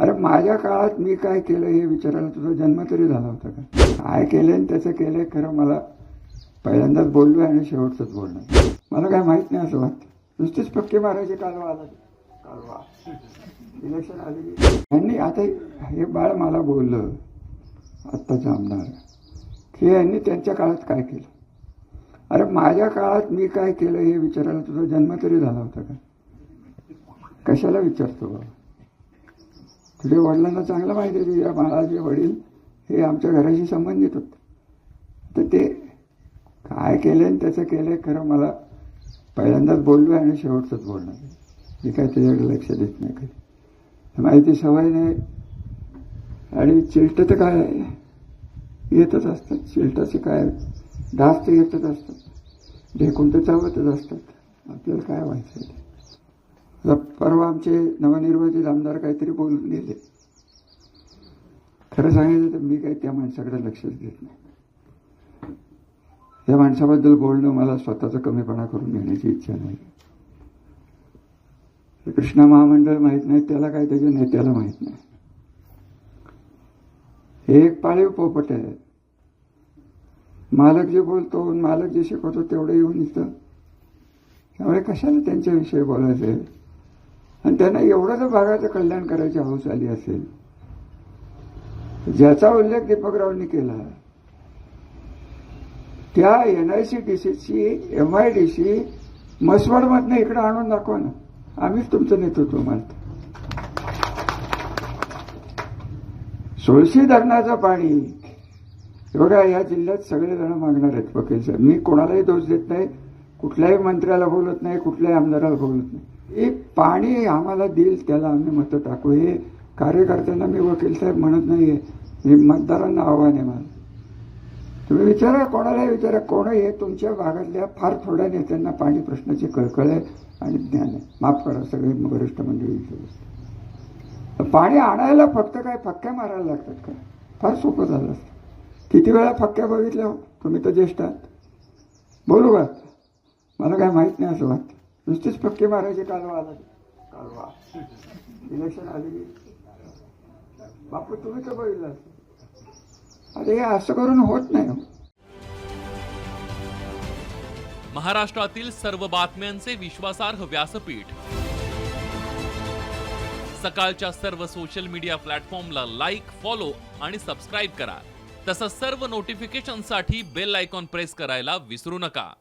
अरे माझ्या काळात मी काय केलं हे विचारायला तुझा जन्म तरी झाला होता का? काय केलं आणि त्याचं केलंय खरं मला पहिल्यांदाच बोललोय आणि शेवटचंच बोलणं मला काय माहीत नाही असं वाटतं. नुसतीच पक्के मारायचे कालवा आला. कालवा. इलेक्शन आली. की यांनी आता हे बाळ मला बोललं आत्ताचं आमदार. की यांनी त्यांच्या काळात काय केलं? अरे माझ्या काळात मी काय केलं हे विचारायला तुझा जन्म तरी झाला होता का? कशाला विचारतो बाबा? तुझ्या वडिलांना चांगलं माहिती आहे तुझ्या बाळाचे वडील हे आमच्या घराशी संबंधित होते. तर ते काय केलं आणि त्याचं केलं खरं मला पहिल्यांदाच बोललोय आणि शेवटचंच बोलणार मी काय त्याच्याकडे लक्ष देत नाही कधी. माहिती सवय नाही. आणि चिलटं तर काय येतच असतात. चिलटाचे काय डास तर येतच असतात. ढेकून तर चावतच असतात. आपल्याला काय व्हायचं आहे? परवा आमचे नवनिर्वाचित आमदार काहीतरी बोलून गेले. खरं सांगायचं तर मी काही त्या माणसाकडे लक्षच देत नाही. त्या माणसाबद्दल बोलणं मला स्वतःचा कमीपणा करून घेण्याची इच्छा नाही. कृष्णा महामंडळ माहीत नाही त्याला काय त्याच्या नेत्याला माहीत नाही. हे एक पाळीव पोपट आहे. मालक जे बोलतो मालक जे शिकवतो तेवढं येऊन इथं. त्यामुळे कशाला त्यांच्याविषयी बोलायचं? आहे आणि त्यांना एवढं जर भागाचं कल्याण करायची हौस आली असेल. ज्याचा उल्लेख दीपकरावांनी केला. त्या एन आय सी डी सीची एम आय डी सी मसवडमधनं इकडे आणून दाखवा ना. आम्हीच तुमचं नेतृत्व मानतो. सोळशी धरणाचं पाणी. बघा या जिल्ह्यात सगळे जण मागणार आहेत वकील साहेब. मी कोणालाही दोष देत नाही कुठल्याही मंत्र्याला बोलत नाही कुठल्याही आमदाराला बोलत नाही. हे पाणी आम्हाला देईल त्याला आम्ही मतं टाकू. हे कार्यकर्त्यांना मी वकील साहेब म्हणत नाही आहे हे मतदारांना आव्हान आहे मला. तुम्ही विचारा कोणालाही विचारा कोण हे तुमच्या भागातल्या फार थोड्या नेत्यांना पाणी प्रश्नाची कळकळ आहे आणि ज्ञान आहे. माफ करा सगळे वरिष्ठ मंडळी. पाणी आणायला फक्त काय फक्क्या मारायला लागतात का? फार सोपं झालं असतं. किती वेळा फक्क्या बघितल्या हो? तुम्ही तर ज्येष्ठ आहात. बोलू का? मला काय माहीत नाही असं वाटतं. नुसतीच फक्के मारायचे कालवा आला. कालवा. इलेक्शन आले. की बापू तुम्ही तर बघितलं अरे हे असं करून होत नाही हो. महाराष्ट्रातील सर्व बातम्यांचे विश्वासार्ह व्यासपीठ. सकाळच्या सर्व सोशल मीडिया प्लॅटफॉर्मला लाईक फॉलो आणि सबस्क्राईब करा. तसंच सर्व नोटिफिकेशनसाठी बेल आयकॉन प्रेस करायला विसरू नका.